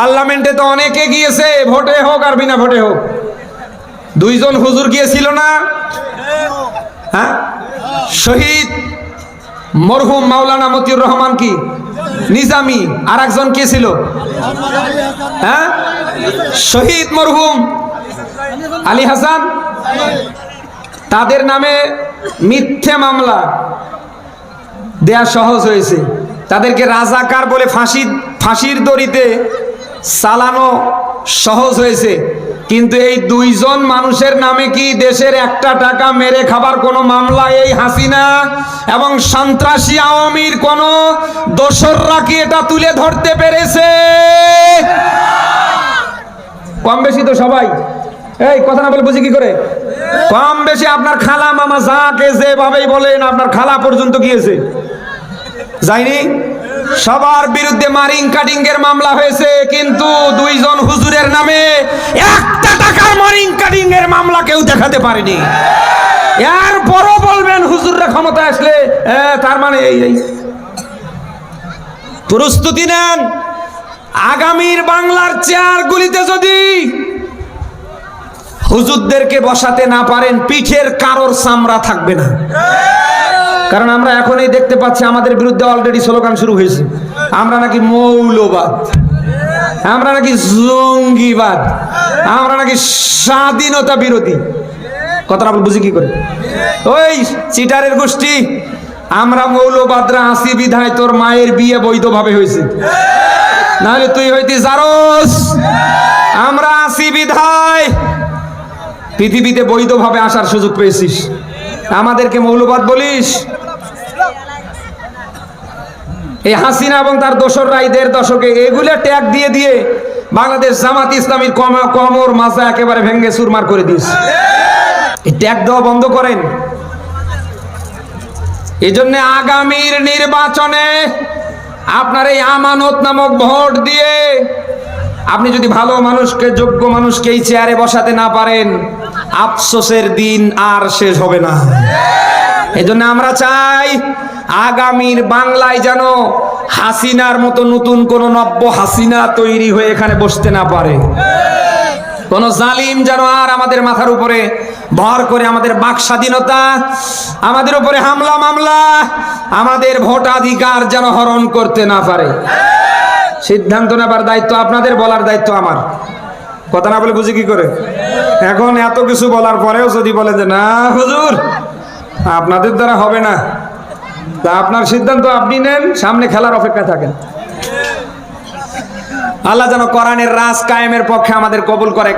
পার্লামেন্টে তো অনেকে গিয়েছে, ভোটে হোক আর বিনা ভোটে হোক। দুইজন হুজুর গিয়েছিল না? হ্যাঁ? শহীদ মরহুম মাওলানা মতিউর রহমান কি? নিজামি আর একজন কে ছিল? হ্যাঁ? শহীদ মরহুম আলী হাসান। তাদের নামে মিথ্যে মামলা দেয়া সহজ হয়েছে। তাদেরকে রাজাকার বলে ফাঁসি, ফাঁসির দড়িতে চালানো সহজ হয়েছে। কিন্তু এই দুইজন মানুষের নামে কি দেশের একটা টাকা মেরে খাবার কোনো মামলা এই হাসিনা এবং সন্ত্রাসী আওয়ামীর কোনো দোসররা কি এটা তুলে ধরতে পেরেছে? কম বেশি তো সবাই। এই, কথা না বলে বুঝি কি করে? কম বেশি আপনার খালা মামা যাকে যেভাবেই বলেন, আপনার খালা পর্যন্ত গিয়েছে। যায়নি? সবার বিরুদ্ধে মারিং কাটিং এর মামলা হয়েছে, কিন্তু দুইজন হুজুরের নামে একটা টাকার মারিং কাটিং এর মামলা কেউ দেখাতে পারেনি। এরপরও বলবেন, হুজুররা ক্ষমতা আসলে তার মানে এই এই। প্রস্তুতি নেন। আগামীর বাংলার চেয়ারগুলিতে যদি হুজুরদেরকে বসাতে না পারেন, পিঠের কারোর চামড়া থাকবে না। কারণ আমরা এখনই দেখতে পাচ্ছি আমাদের বিরুদ্ধে অলরেডি স্লোগান শুরু হয়েছে। আমরা নাকি মৌলবাদ। আমরা নাকি জঙ্গিবাদ। আমরা নাকি স্বাধীনতা বিরোধী। কথাটা আপনি বুঝি কি করে? ওই চিটারের গোষ্ঠী, আমরা মৌলবাদরা আসি বিধায় তোর মায়ের বিয়ে বৈধভাবে হয়েছে। নাহলে তুই হইতি জারস। আমরা আসি বিধায়। পৃথিবীতে বৈধভাবে আসার সুযোগ পেয়েছিস। আমাদেরকে মৌলবাদ বলিস? এই হাসিনা এবং তার দোসররা দেড় দশকে এগুলো ট্যাগ দিয়ে দিয়ে বাংলাদেশ জামাত ইসলামীর কম- কমর মাজা একেবারে ভেঙ্গে সুরমার করে দিস এই ট্যাগ দেওয়া বন্ধ করেন। এই জন্য আগামীর নির্বাচনে আপনার এই আমানত নামক ভোট দিয়ে আপনি যদি ভালো মানুষকে, যোগ্য মানুষকে এই চেয়ারে বসাতে না পারেন আফসোসের দিন আর শেষ হবে না। এই জন্য আমরা চাই আগামীর বাংলায় যেন হাসিনার মতো নতুন কোন নব্য হাসিনা তৈরি হয়ে এখানে বসতে না পারে। কোন জালিম যেন আর আমাদের মাথার উপরে ভর করে আমাদের বাক স্বাধীনতা, আমাদের উপরে হামলা, মামলা, আমাদের ভোটাধিকার যেন হরণ করতে না পারে। সিদ্ধান্ত নেবার দায়িত্ব আপনাদের, বলার দায়িত্ব আমার। কথা না বলে বুঝি কি করে? এখন এত কিছু বলার পরেও যদি বলে যে, না, হুজুর, আপনাদের দ্বারা হবে না। তা আপনার সিদ্ধান্ত আপনি নেন, সামনে খেলার অপেক্ষা থাকেন। আল্লাহ যেন কোরআনের রাজ কায়েমের পক্ষে আমাদের কবুল করে।